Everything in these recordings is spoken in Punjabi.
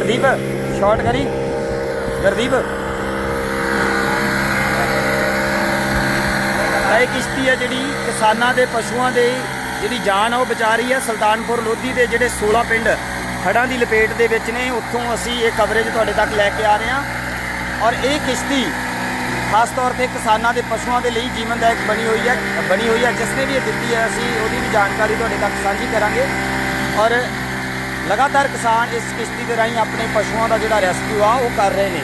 ਗਰਦੀਪ ਸ਼ਾਰਟ ਕਰੀ। ਗਰਦੀਪ। ਇਹ ਕਿਸ਼ਤੀ ਹੈ ਜਿਹੜੀ ਕਿਸਾਨਾਂ ਦੇ, ਪਸ਼ੂਆਂ ਦੇ ਜਿਹੜੀ ਜਾਨ ਆ, ਉਹ ਬਚਾ ਰਹੀ ਹੈ। ਸੁਲਤਾਨਪੁਰ ਲੋਧੀ ਦੇ ਜਿਹੜੇ 16 ਪਿੰਡ ਹੜ੍ਹਾਂ ਦੀ ਲਪੇਟ ਦੇ ਵਿੱਚ ਨੇ, ਉੱਥੋਂ ਅਸੀਂ ਇਹ ਕਵਰੇਜ ਤੁਹਾਡੇ ਤੱਕ ਲੈ ਕੇ ਆ ਰਹੇ ਹਾਂ। ਔਰ ਇਹ ਕਿਸ਼ਤੀ ਖਾਸ ਤੌਰ ਤੇ ਕਿਸਾਨਾਂ ਦੇ, ਪਸ਼ੂਆਂ ਦੇ ਲਈ ਜੀਵਨਦਾਇਕ ਬਣੀ ਹੋਈ ਹੈ, ਬਣੀ ਹੋਈ ਹੈ। ਜਿਸ ਨੇ ਵੀ ਇਹ ਦਿੱਤੀ ਹੈ, ਅਸੀਂ ਉਹਦੀ ਵੀ ਜਾਣਕਾਰੀ ਤੁਹਾਡੇ ਤੱਕ ਸਾਂਝੀ ਕਰਾਂਗੇ। ਔਰ ਲਗਾਤਾਰ ਕਿਸਾਨ ਇਸ ਕਿਸ਼ਤੀ ਦੇ ਰਾਹੀਂ ਆਪਣੇ ਪਸ਼ੂਆਂ ਦਾ ਜਿਹੜਾ ਰੈਸਕਿਊ ਆ, ਉਹ ਕਰ ਰਹੇ ਨੇ।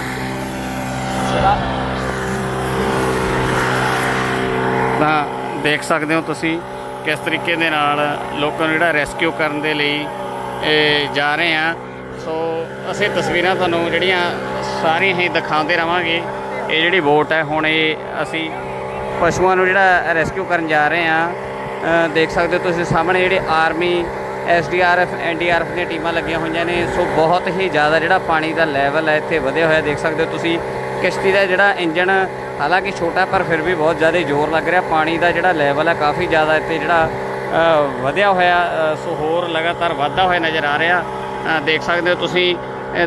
ਤਾਂ ਦੇਖ ਸਕਦੇ ਹੋ ਤੁਸੀਂ ਕਿਸ ਤਰੀਕੇ ਦੇ ਨਾਲ ਲੋਕਾਂ ਨੂੰ ਜਿਹੜਾ ਰੈਸਕਿਊ ਕਰਨ ਦੇ ਲਈ ਜਾ ਰਹੇ ਆ। ਸੋ ਅਸੀਂ ਤਸਵੀਰਾਂ ਤੁਹਾਨੂੰ ਜਿਹੜੀਆਂ ਸਾਰੀਆਂ ਹੀ ਦਿਖਾਉਂਦੇ ਰਵਾਂਗੇ। ਇਹ ਜਿਹੜੀ ਬੋਟ ਹੈ, ਹੁਣ ਇਹ ਅਸੀਂ ਪਸ਼ੂਆਂ ਨੂੰ ਜਿਹੜਾ ਰੈਸਕਿਊ ਕਰਨ ਜਾ ਰਹੇ ਆ। ਦੇਖ ਸਕਦੇ ਹੋ ਤੁਸੀਂ ਸਾਹਮਣੇ ਜਿਹੜੇ ਆਰਮੀ ਐਸਡੀਆਰਐਫ ਐਨਡੀਆਰਐਫ ਦੀਆਂ ਟੀਮਾਂ ਲੱਗੀਆਂ ਹੋਈਆਂ ਨੇ। ਸੋ ਬਹੁਤ ਹੀ ਜ਼ਿਆਦਾ ਜਿਹੜਾ ਪਾਣੀ ਦਾ ਲੈਵਲ ਹੈ, ਇੱਥੇ ਵਧਿਆ ਹੋਇਆ ਦੇਖ ਸਕਦੇ ਹੋ ਤੁਸੀਂ। ਕਿਸ਼ਤੀ ਦਾ ਜਿਹੜਾ ਇੰਜਣ, ਹਾਲਾਂਕਿ ਛੋਟਾ ਪਰ ਫਿਰ ਵੀ ਬਹੁਤ ਜ਼ਿਆਦਾ ਜ਼ੋਰ ਲੱਗ ਰਿਹਾ। ਪਾਣੀ ਦਾ ਜਿਹੜਾ ਲੈਵਲ ਹੈ, ਕਾਫੀ ਜ਼ਿਆਦਾ ਇੱਥੇ ਜਿਹੜਾ ਵਧਿਆ ਹੋਇਆ ਸੋ ਹੋਰ ਲਗਾਤਾਰ ਵਧਦਾ ਹੋਇਆ ਨਜ਼ਰ ਆ ਰਿਹਾ। ਦੇਖ ਸਕਦੇ ਹੋ ਤੁਸੀਂ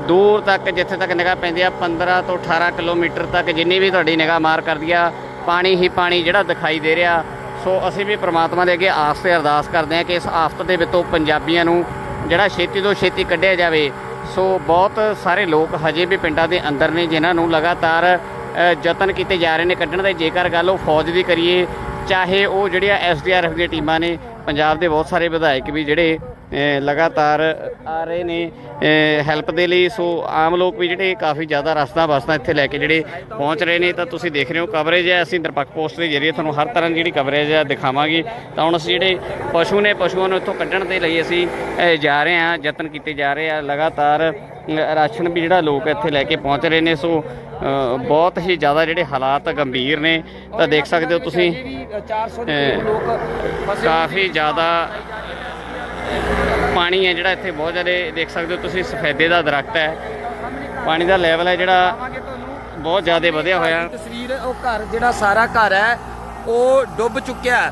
ਦੂਰ ਤੱਕ, ਜਿੱਥੇ ਤੱਕ ਨਿਗਾਹ ਪੈਂਦੀ ਆ 15 ਤੋਂ 18 ਕਿਲੋਮੀਟਰ ਤੱਕ ਜਿੰਨੀ ਵੀ ਤੁਹਾਡੀ ਨਿਗਾਹ ਮਾਰ ਕਰਦੀ ਆ, ਪਾਣੀ ਹੀ ਪਾਣੀ ਜਿਹੜਾ ਦਿਖਾਈ ਦੇ ਰਿਹਾ। ਸੋ ਅਸੀਂ ਵੀ ਪ੍ਰਮਾਤਮਾ ਦੇ ਅੱਗੇ ਆਸ ਤੇ ਅਰਦਾਸ ਕਰਦੇ ਹਾਂ ਕਿ ਇਸ ਆਫਤ ਦੇ ਵਿੱਚੋਂ ਪੰਜਾਬੀਆਂ ਨੂੰ ਜਿਹੜਾ ਛੇਤੀ ਤੋਂ ਛੇਤੀ ਕੱਢਿਆ ਜਾਵੇ। ਸੋ ਬਹੁਤ ਸਾਰੇ ਲੋਕ ਹਜੇ ਵੀ ਪਿੰਡਾਂ ਦੇ ਅੰਦਰ ਨੇ ਜਿਨ੍ਹਾਂ ਨੂੰ ਲਗਾਤਾਰ ਯਤਨ ਕੀਤੇ ਜਾ ਰਹੇ ਨੇ ਕੱਢਣ ਦੇ। ਜੇਕਰ ਗੱਲ ਉਹ ਫੌਜ ਦੀ ਕਰੀਏ, ਚਾਹੇ ਉਹ ਜਿਹੜੀਆਂ ਐਸਡੀਆਰਐਫ ਦੀਆਂ ਟੀਮਾਂ ਨੇ, ਪੰਜਾਬ ਦੇ ਬਹੁਤ ਸਾਰੇ ਵਿਧਾਇਕ ਵੀ ਜਿਹੜੇ ਲਗਾਤਾਰ ਆ ਰਹੇ ਨੇ ਹੈਲਪ ਦੇ ਲਈ ਸੋ ਆਮ ਲੋਕ ਵੀ ਜਿਹੜੇ ਕਾਫੀ ਜ਼ਿਆਦਾ ਰਸਤਾ ਬਸਤਾ ਇੱਥੇ ਲੈ ਕੇ ਜਿਹੜੇ ਪਹੁੰਚ ਰਹੇ ਨੇ ਤਾਂ ਤੁਸੀਂ ਦੇਖ ਰਹੇ ਹੋ ਕਵਰੇਜ ਹੈ ਅਸੀਂ ਨਿਰਪੱਖ ਪੋਸਟ ਦੇ ਜਰੀਏ ਤੁਹਾਨੂੰ ਹਰ ਤਰ੍ਹਾਂ ਦੀ ਜਿਹੜੀ ਕਵਰੇਜ ਹੈ ਦਿਖਾਵਾਂਗੇ। ਤਾਂ ਹੁਣ ਅਸੀਂ ਜਿਹੜੇ ਪਸ਼ੂ ਨੇ ਪਸ਼ੂਆਂ ਨੂੰ ਇੱਥੋਂ ਕੱਢਣ ਦੇ ਲਈ ਅਸੀਂ ਜਾ ਰਹੇ ਹਾਂ ਯਤਨ ਕੀਤੇ ਜਾ ਰਹੇ ਆ ਲਗਾਤਾਰ ਰਾਸ਼ਨ ਵੀ ਜਿਹੜਾ ਲੋਕ ਇੱਥੇ ਲੈ ਕੇ ਪਹੁੰਚ ਰਹੇ ਨੇ ਸੋ ਬਹੁਤ ਹੀ ਜ਼ਿਆਦਾ ਜਿਹੜੇ ਹਾਲਾਤ ਗੰਭੀਰ ਨੇ। ਤਾਂ ਦੇਖ ਸਕਦੇ ਹੋ ਤੁਸੀਂ 400 ਦੇ ਇਹ ਕਰੀਬ ਲੋਕ ਕਾਫੀ ਜ਼ਿਆਦਾ ਪਾਣੀ ਹੈ ਜਿਹੜਾ ਇੱਥੇ ਬਹੁਤ ਜ਼ਿਆਦਾ ਦੇਖ ਸਕਦੇ ਹੋ ਤੁਸੀਂ, ਸਫੈਦੇ ਦਾ ਦਰਖਤ ਹੈ। ਪਾਣੀ ਦਾ ਲੈਵਲ ਹੈ ਜਿਹੜਾ ਬਹੁਤ ਜ਼ਿਆਦਾ ਵਧਿਆ ਹੋਇਆ। ਤਸਵੀਰ, ਉਹ ਘਰ ਜਿਹੜਾ ਸਾਰਾ ਘਰ ਹੈ, ਉਹ ਡੁੱਬ ਚੁੱਕਿਆ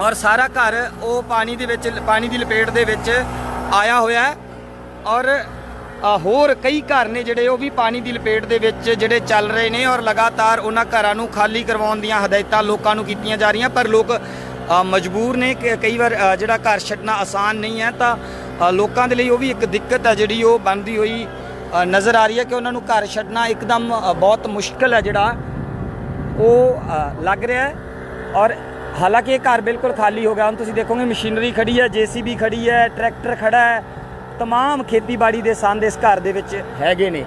ਔਰ ਸਾਰਾ ਘਰ ਉਹ ਪਾਣੀ ਦੇ ਵਿੱਚ, ਪਾਣੀ ਦੀ ਲਪੇਟ ਦੇ ਵਿੱਚ ਆਇਆ ਹੋਇਆ ਔਰ ਹੋਰ ਕਈ ਘਰ ਨੇ ਜਿਹੜੇ ਉਹ ਵੀ ਪਾਣੀ ਦੀ ਲਪੇਟ ਦੇ ਵਿੱਚ ਜਿਹੜੇ ਚੱਲ ਰਹੇ ਨੇ ਔਰ ਲਗਾਤਾਰ ਉਹਨਾਂ ਘਰਾਂ ਨੂੰ ਖਾਲੀ ਕਰਵਾਉਣ ਦੀਆਂ ਹਦਾਇਤਾਂ ਲੋਕਾਂ ਨੂੰ ਕੀਤੀਆਂ ਜਾ ਰਹੀਆਂ। ਪਰ ਲੋਕ ਮਜਬੂਰ ਨੇ ਕਿ ਕਈ ਵਾਰ ਅ, ਜਿਹੜਾ ਘਰ ਛੱਡਣਾ ਆਸਾਨ ਨਹੀਂ ਹੈ ਤਾਂ ਅ, ਲੋਕਾਂ ਦੇ ਲਈ ਉਹ ਵੀ ਇੱਕ ਦਿੱਕਤ ਹੈ ਜਿਹੜੀ ਉਹ ਬਣਦੀ ਹੋਈ ਅ, ਨਜ਼ਰ ਆ ਰਹੀ ਹੈ ਕਿ ਉਹਨਾਂ ਨੂੰ ਘਰ ਛੱਡਣਾ ਇੱਕਦਮ ਅ, ਬਹੁਤ ਮੁਸ਼ਕਲ ਹੈ ਜਿਹੜਾ ਉਹ ਅ, ਲੱਗ ਰਿਹਾ ਹੈ ਔਰ ਹਾਲਾਂਕਿ ਇਹ ਘਰ ਬਿਲਕੁਲ ਖਾਲੀ ਹੋ ਗਿਆ ਹੁਣ ਤੁਸੀਂ ਦੇਖੋਗੇ ਮਸ਼ੀਨਰੀ ਖੜੀ ਹੈ ਜੀਸੀਬੀ ਖੜੀ ਹੈ ਟਰੈਕਟਰ ਖੜਾ ਹੈ तमाम ਖੇਤੀਬਾੜੀ ਦੇ ਸੰਦ ਇਸ ਘਰ ਦੇ ਵਿੱਚ ਹੈਗੇ ਨੇ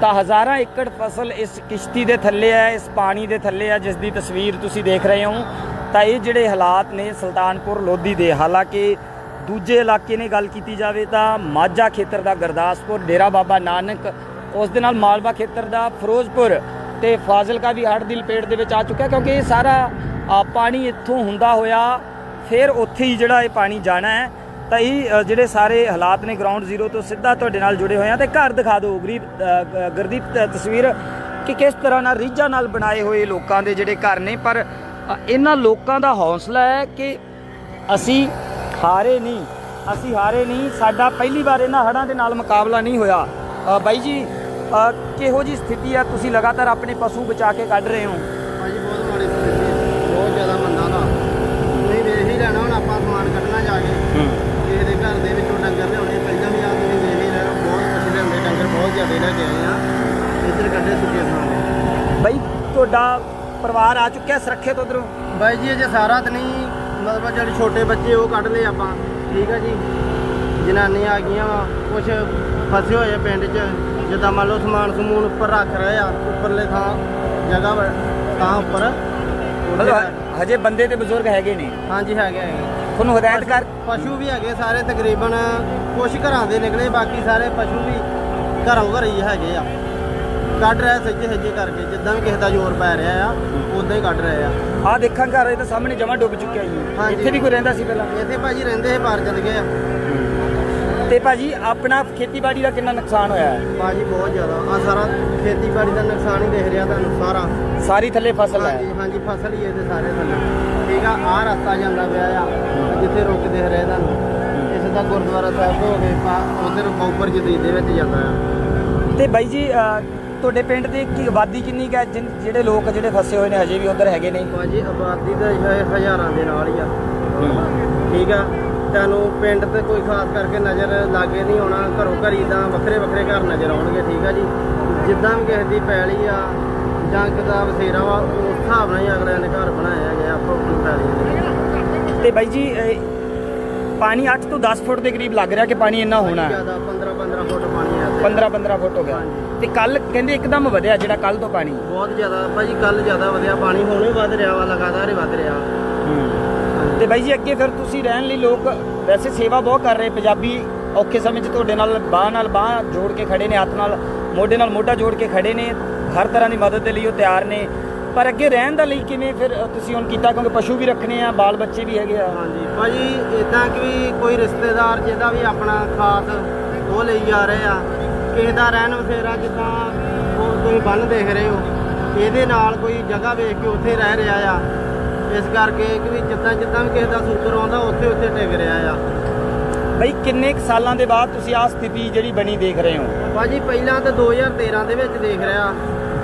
ਤਾਂ ਹਜ਼ਾਰਾਂ ਏਕੜ ਫਸਲ ਇਸ ਕਿਸ਼ਤੀ ਦੇ ਥੱਲੇ ਹੈ ਇਸ ਪਾਣੀ ਦੇ ਥੱਲੇ ਹੈ ਜਿਸ ਦੀ ਤਸਵੀਰ ਤੁਸੀਂ ਦੇਖ ਰਹੇ ਹੋ ਤਾਂ ਇਹ ਜਿਹੜੇ ਹਾਲਾਤ ਨੇ ਸੁਲਤਾਨਪੁਰ ਲੋਧੀ ਦੇ ਹਾਲਾਂਕਿ ਦੂਜੇ ਇਲਾਕੇ ਨੇ ਗੱਲ ਕੀਤੀ ਜਾਵੇ ਤਾਂ ਮਾਝਾ ਖੇਤਰ ਦਾ ਗੁਰਦਾਸਪੁਰ ਡੇਰਾ ਬਾਬਾ ਨਾਨਕ ਉਸ ਦੇ ਨਾਲ ਮਾਲਵਾ ਖੇਤਰ ਦਾ ਫਿਰੋਜ਼ਪੁਰ ਤੇ ਫਾਜ਼ਿਲਕਾ ਵੀ ਹੜ੍ਹ ਦੀ ਲਪੇਟ ਦੇ ਵਿੱਚ ਆ ਚੁੱਕਾ ਕਿਉਂਕਿ ਇਹ ਸਾਰਾ ਪਾਣੀ ਇੱਥੋਂ ਹੁੰਦਾ ਹੋਇਆ ਫਿਰ ਉੱਥੇ ਹੀ ਜਿਹੜਾ ਇਹ ਪਾਣੀ ਜਾਣਾ ਹੈ। ਤਾਂ ਇਹ ਜਿਹੜੇ ਸਾਰੇ ਹਾਲਾਤ ਨੇ ਗਰਾਊਂਡ ਜ਼ੀਰੋ ਤੋਂ ਸਿੱਧਾ ਤੁਹਾਡੇ ਨਾਲ ਜੁੜੇ ਹੋਏ ਆ ਤੇ ਘਰ ਦਿਖਾ ਦਿਓ ਗਰੀਬ ਅ, ਗੁਰਦੀਪ ਤਸਵੀਰ ਕਿ ਕਿਸ ਤਰ੍ਹਾਂ ਨਾਲ ਰੀਝਾਂ ਨਾਲ ਬਣਾਏ ਹੋਏ ਲੋਕਾਂ ਦੇ ਜਿਹੜੇ ਘਰ ਨੇ ਪਰ ਇਹਨਾਂ ਲੋਕਾਂ ਦਾ ਹੌਸਲਾ ਹੈ ਕਿ ਅਸੀਂ ਹਾਰੇ ਨਹੀਂ ਅਸੀਂ ਹਾਰੇ ਨਹੀਂ। ਸਾਡਾ ਪਹਿਲੀ ਵਾਰ ਇਹਨਾਂ ਹੜ੍ਹਾਂ ਦੇ ਨਾਲ ਮੁਕਾਬਲਾ ਨਹੀਂ ਹੋਇਆ। ਬਾਈ ਜੀ ਕਿਹੋ ਜੀ ਸਥਿਤੀ ਆ ਤੁਸੀਂ ਲਗਾਤਾਰ ਆਪਣੇ ਪਸ਼ੂ ਬਚਾ ਕੇ ਕੱਢ ਰਹੇ ਹੋ। ਭਾਜੀ ਬਹੁਤ ਮਾੜੀ ਸਥਿਤੀ ਹੈ। ਬਹੁਤ ਜ਼ਿਆਦਾ ਮੰਦਾ ਦਾ ਨਹੀਂ ਵੇਖ ਹੀ ਲੈਣਾ ਹੁਣ ਆਪਾਂ ਸਮਾਨ ਕੱਢਣਾ ਜਾ ਕੇ। ਕਿਸੇ ਦੇ ਘਰ ਦੇ ਵਿੱਚੋਂ ਡੰਗਰ ਲਿਆਉਣੇ। ਪਹਿਲਾਂ ਵੀ ਆ ਤੁਸੀਂ ਵੇਖ ਹੀ ਹੋ ਬਹੁਤ ਕੁਛ ਲਿਆਉਂਦੇ ਡੰਗਰ ਬਹੁਤ ਜ਼ਿਆਦਾ ਲੈ ਕੇ ਆਏ ਆ। ਇੱਧਰ ਕੱਢੇ ਸੁੱਕੇ ਥਾਂ ਬਾਈ ਤੁਹਾਡਾ ਪਰਿਵਾਰ ਆ ਚੁੱਕਿਆ ਸੁਰੱਖਿਅਤ ਉਧਰੋਂ? ਬਾਈ ਜੀ ਅਜੇ ਸਾਰਾ ਤਾਂ ਨਹੀਂ ਮਤਲਬ ਜਿਹੜੇ ਛੋਟੇ ਬੱਚੇ ਉਹ ਕੱਢ ਲਏ ਆਪਾਂ। ਠੀਕ ਆ ਜੀ। ਜਨਾਨੀਆਂ ਆ ਗਈਆਂ ਵਾ ਕੁਝ ਫਸੇ ਹੋਏ ਆ ਪਿੰਡ 'ਚ। ਜਿੱਦਾਂ ਮੰਨ ਲਓ ਸਮਾਨ ਸਮੂਨ ਉੱਪਰ ਰੱਖ ਰਹੇ ਆ ਉੱਪਰਲੇ ਥਾਂ ਜਗ੍ਹਾ ਵਾ ਥਾਂ ਉੱਪਰ। ਮਤਲਬ ਹਜੇ ਬੰਦੇ ਤੇ ਬਜ਼ੁਰਗ ਹੈਗੇ ਨੇ ਹਾਂਜੀ ਹੈਗੇ ਹੈਗੇ। ਤੁਹਾਨੂੰ ਹਦਾਇਤ ਕਰ। ਪਸ਼ੂ ਵੀ ਹੈਗੇ ਸਾਰੇ ਤਕਰੀਬਨ ਕੁਝ ਘਰਾਂ ਦੇ ਨਿਕਲੇ ਬਾਕੀ ਸਾਰੇ ਪਸ਼ੂ ਵੀ ਘਰੋਂ ਘਰ ਹੀ ਹੈਗੇ ਆ। ਕੱਢ ਰਿਹਾ ਸੱਜੇ ਸੱਜੇ ਕਰਕੇ ਜਿੱਦਾਂ ਵੀ ਕਿਸੇ ਦਾ ਜ਼ੋਰ ਪੈ ਰਿਹਾ ਆ ਉਦਾਂ ਹੀ ਕੱਢ ਰਹੇ ਆ। ਆ ਦੇਖਾਂ ਘਰ ਇਹ ਤਾਂ ਸਾਹਮਣੇ ਜਮਾ ਡੁੱਬ ਚੁੱਕਿਆ ਜੀ। ਹਾਂਜੀ। ਇੱਥੇ ਵੀ ਕੋਈ ਰਹਿੰਦਾ ਸੀ ਪਹਿਲਾਂ? ਇੱਥੇ ਭਾਜੀ ਰਹਿੰਦੇ ਸੀ ਬਾਹਰ ਚਲ ਗਏ ਆ। ਤੇ ਭਾਜੀ ਆਪਣਾ ਖੇਤੀਬਾੜੀ ਦਾ ਕਿੰਨਾ ਨੁਕਸਾਨ ਹੋਇਆ ਹੈ? ਭਾਜੀ ਬਹੁਤ ਜ਼ਿਆਦਾ। ਆ ਸਾਰਾ ਖੇਤੀਬਾੜੀ ਦਾ ਨੁਕਸਾਨ ਹੀ ਦੇਖ ਰਿਹਾ ਤੁਹਾਨੂੰ ਸਾਰਾ। ਸਾਰੀ ਥੱਲੇ ਫਸਲ ਹੈ। ਹਾਂਜੀ ਹਾਂਜੀ ਫਸਲ ਹੀ ਇਹਦੇ ਸਾਰੇ ਥੱਲੇ। ਠੀਕ ਆ ਆ ਰਸਤਾ ਜਾਂਦਾ ਪਿਆ ਆ ਜਿੱਥੇ ਰੁਕਦੇ ਰਹੇ ਤੁਹਾਨੂੰ। ਇਸ ਸਿੱਧਾ ਗੁਰਦੁਆਰਾ ਸਾਹਿਬ ਤੋਂ ਹੋ ਕੇ ਉਧਰ ਬੌਪਰ ਜਦੀਦ ਦੇ ਵਿੱਚ ਜਾਂਦਾ ਆ। ਤੇ ਬਾਈ ਜੀ ਅਹ, ਤੁਹਾਡੇ ਪਿੰਡ ਦੀ ਕੀ ਆਬਾਦੀ ਕਿੰਨੀ ਕੁ ਹੈ? ਜਿਨ- ਜਿਹੜੇ ਲੋਕ ਜਿਹੜੇ ਫਸੇ ਹੋਏ ਨੇ ਹਜੇ ਵੀ ਉਧਰ ਹੈਗੇ ਨੇ? ਭਾਜੀ ਆਬਾਦੀ ਤਾਂ ਹ- ਹਜ਼ਾਰਾਂ ਦੇ ਨਾਲ ਹੀ ਆ। ਠੀਕ ਆ? ਤੁਹਾਨੂੰ ਪਿੰਡ ਤੇ ਕੋਈ ਖਾਸ ਕਰਕੇ ਨਜ਼ਰ ਲਾਗੇ ਨਹੀਂ ਆਉਣਾ ਘਰੋਂ ਘਰੀ ਤਾਂ ਵੱਖਰੇ ਵੱਖਰੇ ਘਰ ਨਜ਼ਰ ਆਉਣਗੇ ਠੀਕ ਆ ਜੀ? ਜਿੱਦਾਂ ਵੀ ਕਿਸੇ ਦੀ ਪੈਲੀ ਆ ਜਾਂ ਕਿਦਾ ਬਸੇਰਾ ਵਾ ਉਸ ਹਿਸਾਬ ਨਾਲ ਹੀ ਅਗਲਿਆਂ ਨੇ ਘਰ ਬਣਾਇਆ ਗਿਆ ਆਪੋ ਆਪਣੀ ਪੈਲੀ ਦੇ ਤੇ ਬਾਈ ਜੀ ਪਾਣੀ 8 ਤੋਂ 10 ਫੁੱਟ ਦੇ ਕਰੀਬ ਲੱਗ ਰਿਹਾ ਕਿ ਪਾਣੀ ਇੰਨਾ ਹੋਣਾ ਹੈ ਜ਼ਿਆਦਾ 15 15 ਫੁੱਟ ਪਾਣੀ ਆ 15 15 ਫੁੱਟ ਹੋ ਗਿਆ ਤੇ ਕੱਲ ਕਹਿੰਦੇ ਇੱਕਦਮ ਵਧਿਆ ਜਿਹੜਾ ਕੱਲ ਤੋਂ ਪਾਣੀ ਬਹੁਤ ਜ਼ਿਆਦਾ ਭਾਜੀ ਕੱਲ ਜ਼ਿਆਦਾ ਵਧਿਆ ਪਾਣੀ ਹੁਣ ਵੱਧ ਰਿਹਾ ਵਾ ਲਗਾਤਾਰ ਹੀ ਵੱਧ ਰਿਹਾ ਤੇ ਬਾਈ ਜੀ ਅੱਗੇ ਫਿਰ ਤੁਸੀਂ ਰਹਿਣ ਲਈ ਲੋਕ ਵੈਸੇ ਸੇਵਾ ਬਹੁਤ ਕਰ ਰਹੇ ਪੰਜਾਬੀ ਔਖੇ ਸਮੇਂ 'ਚ ਤੁਹਾਡੇ ਨਾਲ ਬਾਹ ਨਾਲ ਬਾਹ ਜੋੜ ਕੇ ਖੜੇ ਨੇ ਹੱਥ ਨਾਲ ਮੋਢੇ ਨਾਲ ਮੋਢਾ ਜੋੜ ਕੇ ਖੜੇ ਨੇ ਹਰ ਤਰ੍ਹਾਂ ਦੀ ਮਦਦ ਦੇ ਲਈ ਉਹ ਤਿਆਰ ਨੇ ਪਰ ਅੱਗੇ ਰਹਿਣ ਦਾ ਲਈ ਕਿਵੇਂ ਫਿਰ ਤੁਸੀਂ ਹੁਣ ਕੀਤਾ? ਕਿਉਂਕਿ ਪਸ਼ੂ ਵੀ ਰੱਖਣੇ ਆ ਬਾਲ ਬੱਚੇ ਵੀ ਹੈਗੇ ਆ। ਹਾਂਜੀ ਭਾਜੀ ਇਦਾਂ ਕਿ ਵੀ ਕੋਈ ਰਿਸ਼ਤੇਦਾਰ ਜਿਹਦਾ ਵੀ ਆਪਣਾ ਖਾਸ ਉਹ ਲਈ ਜਾ ਰਹੇ ਆ ਕਿਸੇ ਦਾ ਰਹਿਣ ਬਸੇਰਾ ਜਿੱਦਾਂ ਉਹ ਤੁਸੀਂ ਬੰਨ ਦੇਖ ਰਹੇ ਹੋ ਇਹਦੇ ਨਾਲ ਕੋਈ ਜਗ੍ਹਾ ਵੇਖ ਕੇ ਉੱਥੇ ਰਹਿ ਰਿਹਾ ਆ। ਇਸ ਕਰਕੇ ਕਿ ਵੀ ਜਿੱਦਾਂ ਜਿੱਦਾਂ ਵੀ ਕਿਸੇ ਦਾ ਸੂਤਰ ਆਉਂਦਾ ਉੱਥੇ ਉੱਥੇ ਟਿਕ ਰਿਹਾ ਆ। ਬਈ ਕਿੰਨੇ ਕੁ ਸਾਲਾਂ ਦੇ ਬਾਅਦ ਤੁਸੀਂ ਆਹ ਸਥਿਤੀ ਜਿਹੜੀ ਬਣੀ ਦੇਖ ਰਹੇ ਹੋ? ਭਾਜੀ ਪਹਿਲਾਂ ਤਾਂ 2013 ਦੇ ਵਿੱਚ ਦੇਖ ਰਿਹਾ।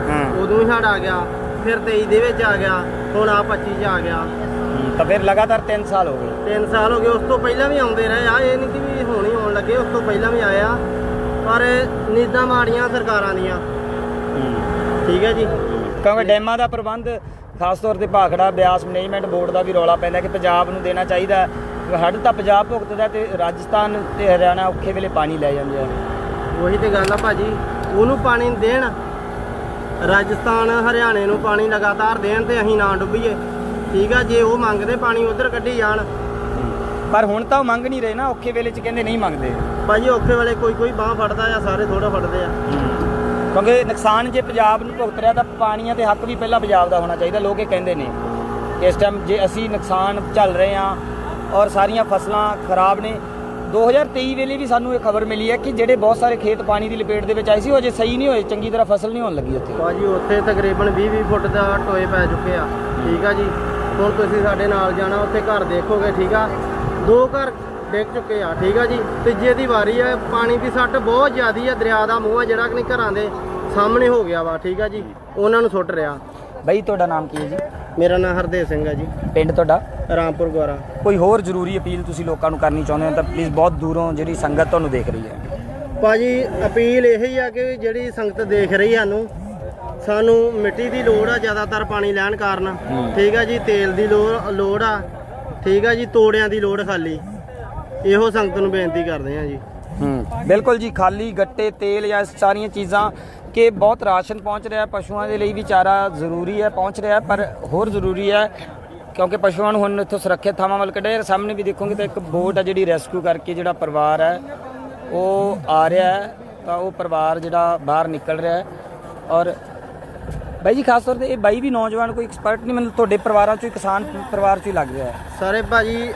ਹਾਂ। ਉਦੋਂ ਹੀ ਹੜ ਆ ਗਿਆ। ਫਿਰ 23 ਦੇ ਵਿੱਚ ਆ ਗਿਆ ਹੁਣ ਆ 25 ਚ ਆ ਗਿਆ। ਤਾਂ ਫਿਰ ਲਗਾਤਾਰ 3 ਸਾਲ ਹੋ ਗਏ। 3 ਸਾਲ ਹੋ ਗਏ ਉਸ ਤੋਂ ਪਹਿਲਾਂ ਵੀ ਆਉਂਦੇ ਰਹੇ ਆ ਇਹ ਨਹੀਂ ਕਿ ਵੀ ਹੁਣ ਹੀ ਆਉਣ ਲੱਗੇ ਉਸ ਤੋਂ ਪਹਿਲਾਂ ਵੀ ਆਏ ਆ ਪਰ ਨੀਦਾਂ ਮਾੜੀਆਂ ਸਰਕਾਰਾਂ ਦੀਆਂ। ਠੀਕ ਹੈ ਜੀ। ਕਿਉਂਕਿ ਡੈਮਾਂ ਦਾ ਪ੍ਰਬੰਧ ਖਾਸ ਤੌਰ ਤੇ ਭਾਖੜਾ ਬਿਆਸ ਮੈਨੇਜਮੈਂਟ ਬੋਰਡ ਦਾ ਵੀ ਰੌਲਾ ਪੈਂਦਾ ਕਿ ਪੰਜਾਬ ਨੂੰ ਦੇਣਾ ਚਾਹੀਦਾ ਹੈ। ਹੜ੍ਹ ਤਾਂ ਪੰਜਾਬ ਭੁਗਤਦਾ ਤੇ ਰਾਜਸਥਾਨ ਤੇ ਹਰਿਆਣਾ ਔਖੇ ਵੇਲੇ ਪਾਣੀ ਲੈ ਜਾਂਦੇ ਆ। ਉਹੀ ਤੇ ਗੱਲ ਆ ਭਾਜੀ ਉਹਨੂੰ ਪਾਣੀ ਦੇਣ ਰਾਜਸਥਾਨ ਹਰਿਆਣੇ ਨੂੰ ਪਾਣੀ ਲਗਾਤਾਰ ਦੇਣ ਤੇ ਅਸੀਂ ਨਾ ਡੁੱਬੀਏ। ਠੀਕ ਆ ਜੇ ਉਹ ਮੰਗਦੇ ਪਾਣੀ ਉਧਰ ਕੱਢੀ ਜਾਣ। ਪਰ ਹੁਣ ਤਾਂ ਉਹ ਮੰਗ ਨਹੀਂ ਰਹੇ ਨਾ ਔਖੇ ਵੇਲੇ 'ਚ ਕਹਿੰਦੇ ਨਹੀਂ ਮੰਗਦੇ। ਭਾਜੀ ਔਖੇ ਵੇਲੇ ਕੋਈ ਕੋਈ ਬਾਹ ਫੜਦਾ ਆ ਸਾਰੇ ਥੋੜਾ ਫੜਦੇ ਆ। ਕਿਉਂਕਿ ਨੁਕਸਾਨ ਜੇ ਪੰਜਾਬ ਨੂੰ ਭੁਗਤ ਰਿਹਾ ਤਾਂ ਪਾਣੀਆਂ ਤੇ ਹੱਕ ਵੀ ਪਹਿਲਾਂ ਪੰਜਾਬ ਦਾ ਹੋਣਾ ਚਾਹੀਦਾ ਲੋਕ ਇਹ ਕਹਿੰਦੇ ਨੇ। ਇਸ ਟਾਈਮ ਜੇ ਅਸੀਂ ਨੁਕਸਾਨ ਝੱਲ ਰਹੇ ਹਾਂ ਔਰ ਸਾਰੀਆਂ ਫਸਲਾਂ ਖਰਾਬ ਨੇ 2023 ਵੇਲੇ ਵੀ ਸਾਨੂੰ ਇਹ ਖਬਰ ਮਿਲੀ ਹੈ ਕਿ ਜਿਹੜੇ ਬਹੁਤ ਸਾਰੇ ਖੇਤ ਪਾਣੀ ਦੀ ਲਪੇਟ ਦੇ ਵਿੱਚ ਆਏ ਸੀ ਉਹ ਅਜੇ ਸਹੀ ਨਹੀਂ ਹੋਏ ਚੰਗੀ ਤਰ੍ਹਾਂ ਫਸਲ ਨਹੀਂ ਹੋਣ ਲੱਗੀ ਉੱਥੇ। ਭਾਜੀ ਉੱਥੇ ਤਕਰੀਬਨ 20-20 ਫੁੱਟ ਦਾ ਟੋਏ ਪੈ ਚੁੱਕੇ ਆ। ਠੀਕ ਆ ਜੀ? ਹੁਣ ਤੁਸੀਂ ਸਾਡੇ ਨਾਲ ਜਾਣਾ ਉੱਥੇ ਘਰ ਦੇਖੋਗੇ ਠੀਕ ਆ? ਦੋ ਘਰ ਡਿੱਗ ਚੁੱਕੇ ਆ ਠੀਕ ਆ ਜੀ? ਤੀਜੇ ਦੀ ਵਾਰੀ ਆ ਪਾਣੀ ਦੀ ਸੱਟ ਬਹੁਤ ਜ਼ਿਆਦੀ ਆ ਦਰਿਆ ਦਾ ਮੂੰਹ ਆ ਜਿਹੜਾ ਕਿ ਨਹੀਂ ਘਰਾਂ ਦੇ ਸਾਹਮਣੇ ਹੋ ਗਿਆ ਵਾ ਠੀਕ ਆ ਜੀ? ਉਹਨਾਂ ਨੂੰ ਸੁੱਟ ਰਿਹਾ। ਬਈ ਤੁਹਾਡਾ ਨਾਮ ਕੀ ਹੈ ਜੀ? ਮੇਰਾ ਨਾਮ ਹਰਦੇਵ ਸਿੰਘ ਆ ਜੀ। ਪਿੰਡ ਤੁਹਾਡਾ? ਰਾਮਪੁਰ ਗੋਰਾ ਕੋਈ ਹੋਰ ਜ਼ਰੂਰੀ ਅਪੀਲ ਤੁਸੀਂ ਲੋਕਾਂ ਨੂੰ ਕਰਨੀ ਚਾਹੁੰਦੇ ਹੋ ਤਾਂ ਪਲੀਜ਼ ਬਹੁਤ ਦੂਰੋਂ ਜਿਹੜੀ ਸੰਗਤ ਤੁਹਾਨੂੰ ਦੇਖ ਰਹੀ ਹੈ। ਭਾਜੀ ਅਪੀਲ ਇਹ ਹੀ ਆ ਕਿ ਜਿਹੜੀ ਸੰਗਤ ਦੇਖ ਰਹੀ ਸਾਨੂੰ ਸਾਨੂੰ ਮਿੱਟੀ ਦੀ ਲੋੜ ਆ ਜ਼ਿਆਦਾਤਰ ਪਾਣੀ ਲੈਣ ਕਾਰਨ। ਠੀਕ ਆ ਜੀ ਤੇਲ ਦੀ ਲੋੜ ਲੋੜ ਆ। ਠੀਕ ਆ ਜੀ ਤੋੜਿਆਂ ਦੀ ਲੋੜ ਖਾਲੀ। ਇਹੋ ਸੰਗਤ ਨੂੰ ਬੇਨਤੀ ਕਰਦੇ ਆ ਜੀ। ਹੂੰ ਬਿਲਕੁਲ ਜੀ ਖਾਲੀ ਗੱਟੇ ਤੇਲ ਜਾਂ ਸਾਰੀਆਂ ਚੀਜ਼ਾਂ ਕਿ ਬਹੁਤ ਰਾਸ਼ਨ ਪਹੁੰਚ ਰਿਹਾ, ਪਸ਼ੂਆਂ ਦੇ ਲਈ ਵੀ ਚਾਰਾ ਜ਼ਰੂਰੀ ਹੈ, ਪਹੁੰਚ ਰਿਹਾ, ਪਰ ਹੋਰ ਜ਼ਰੂਰੀ ਹੈ, ਕਿਉਂਕਿ ਪਸ਼ੂਆਂ ਨੂੰ ਹੁਣ ਇੱਥੋਂ ਸੁਰੱਖਿਅਤ ਥਾਵਾਂ ਵੱਲ ਕੱਢਿਆ। ਸਾਹਮਣੇ ਵੀ ਦੇਖੋਗੇ ਤਾਂ ਇੱਕ ਬੋਟ ਹੈ ਜਿਹੜੀ ਰੈਸਕਿਊ ਕਰਕੇ ਜਿਹੜਾ ਪਰਿਵਾਰ ਹੈ, ਉਹ ਆ ਰਿਹਾ ਹੈ, ਤਾਂ ਉਹ ਪਰਿਵਾਰ ਜਿਹੜਾ ਬਾਹਰ ਨਿਕਲ ਰਿਹਾ ਹੈ। ਔਰ ਬਾਈ ਜੀ, ਖਾਸ ਤੌਰ ਤੇ ਇਹ ਬਾਈ ਵੀ ਨੌਜਵਾਨ ਕੋਈ ਐਕਸਪਰਟ ਨਹੀਂ ਮਤਲਬ ਤੁਹਾਡੇ ਪਰਿਵਾਰਾਂ ਚੋਂ ਹੀ ਕਿਸਾਨ ਪਰਿਵਾਰ ਚੋਂ ਹੀ ਲੱਗ ਰਿਹਾ ਹੈ। ਸਾਰੇ ਭਾਜੀ,